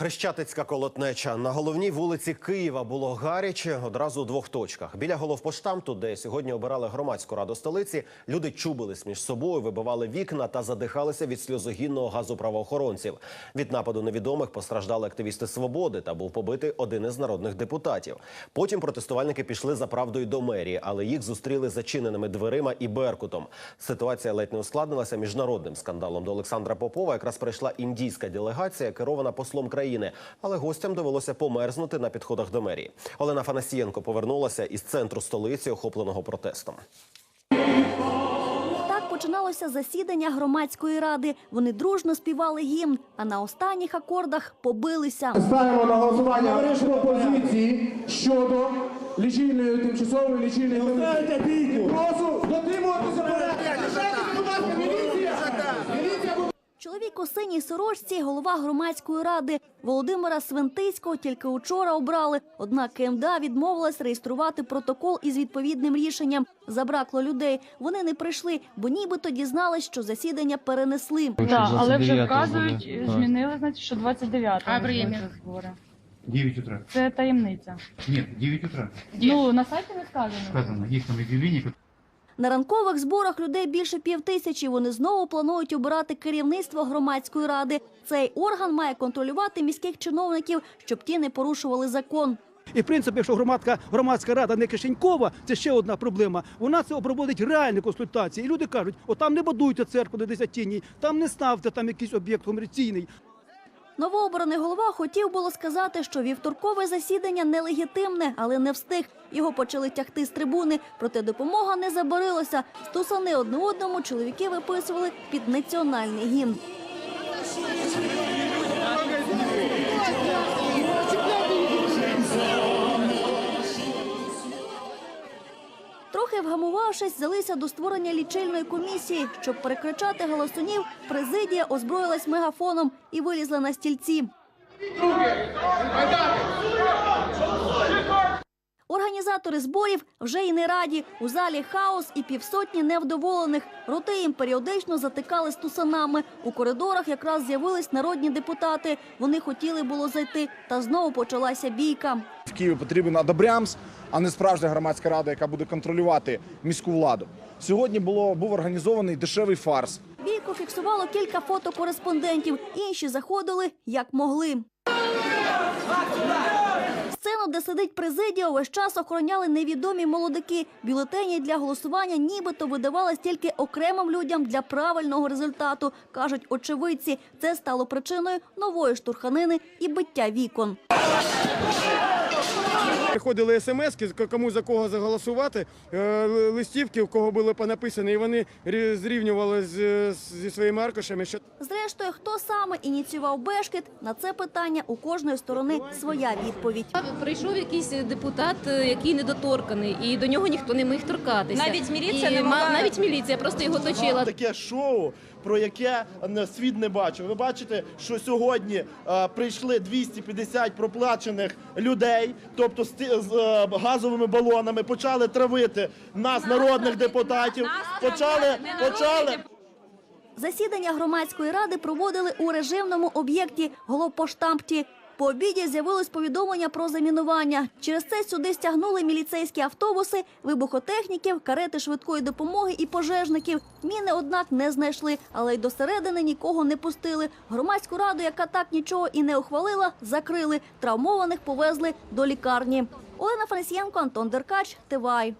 Хрещатицька колотнеча на головній вулиці Києва було гаряче одразу у двох точках. Біля головпоштамту, де сьогодні обирали громадську раду столиці, люди чубились між собою, вибивали вікна та задихалися від сльозогінного газу правоохоронців. Від нападу невідомих постраждали активісти свободи та був побитий один із народних депутатів. Потім протестувальники пішли за правдою до мерії, але їх зустріли зачиненими дверима і беркутом. Ситуація ледь не ускладнилася міжнародним скандалом. До Олександра Попова якраз прийшла індійська делегація, керована послом країни, але гостям довелося померзнути на підходах до мерії. Олена Фанасієнко повернулася із центру столиці, охопленого протестом. Так починалося засідання громадської ради. Вони дружно співали гімн, а на останніх акордах побилися. Ставимо на голосування пропозиції щодо лічильної тимчасової лічильної комісії. Прошу дотримуватися Чоловік у синій сорочці, голова громадської ради Володимира Свентицького тільки учора обрали. Однак КМДА відмовилась реєструвати протокол із відповідним рішенням. Забракло людей. Вони не прийшли, бо нібито дізнались, що засідання перенесли. Так, але вже вказують, буде. Змінили, значить, що 29-го. А время? збори. 9 утра. Це таємниця. Нет, 9 утра. Ну, на сайті не сказано. Сказано, есть там объявление. На ранкових зборах людей більше півтисячі. Вони знову планують обирати керівництво громадської ради. Цей орган має контролювати міських чиновників, щоб ті не порушували закон. І в принципі, якщо громадська громадська рада не кишенькова, це ще одна проблема. Вона це проводить реальні консультації. І люди кажуть: о, там не будуйте церкву на десятінній, там не ставте там якийсь об'єкт комерційний. Новообраний голова хотів було сказати, що вівторкове засідання нелегітимне, але не встиг. Його почали тягти з трибуни, проте допомога не забарилася. Стусани одне одному чоловіки виписували під національний гімн. Вгамувавшись, взялися до створення лічильної комісії. Щоб перекричати голосунів, президія озброїлась мегафоном і вилізла на стільці. Організатори зборів вже й не раді. У залі хаос і півсотні невдоволених. Роти їм періодично затикали стусанами. У коридорах якраз з'явились народні депутати. Вони хотіли було зайти, та знову почалася бійка. В Києві потрібен Адабрямс, а не справжня громадська рада, яка буде контролювати міську владу. Сьогодні було був організований дешевий фарс. Бійку фіксувало кілька фотокореспондентів. Інші заходили як могли. Сцену, де сидить президія, увесь час охороняли невідомі молодики. Бюлетені для голосування нібито видавались тільки окремим людям для правильного результату, кажуть очевидці. Це стало причиною нової штурханини і биття вікон. Приходили смски, кому за кого заголосувати, е, листівки, у кого були понаписані, і вони рі- зрівнювали з- зі своїми аркушами, що Зрештою, хто саме ініціював Бешкет, на це питання у кожної сторони своя відповідь. Прийшов якийсь депутат, е, який недоторканий, і до нього ніхто не міг торкатися. Навіть міліція І не могла- навіть міліція просто його точила. таке шоу, про яке е, світ не бачив. Ви бачите, що сьогодні е, прийшли 250 проплачених людей, тобто з, ти- з е, газовими балонами, почали травити нас, народних депутатів. Почали, почали. Засідання громадської ради проводили у режимному об'єкті головпоштампті. По обіді з'явилось повідомлення про замінування. Через це сюди стягнули міліцейські автобуси, вибухотехніків, карети швидкої допомоги і пожежників. Міни, однак, не знайшли, але й до середини нікого не пустили. Громадську раду, яка так нічого і не ухвалила, закрили. Травмованих повезли до лікарні. Олена Францієнко, Антон Деркач, Тивай.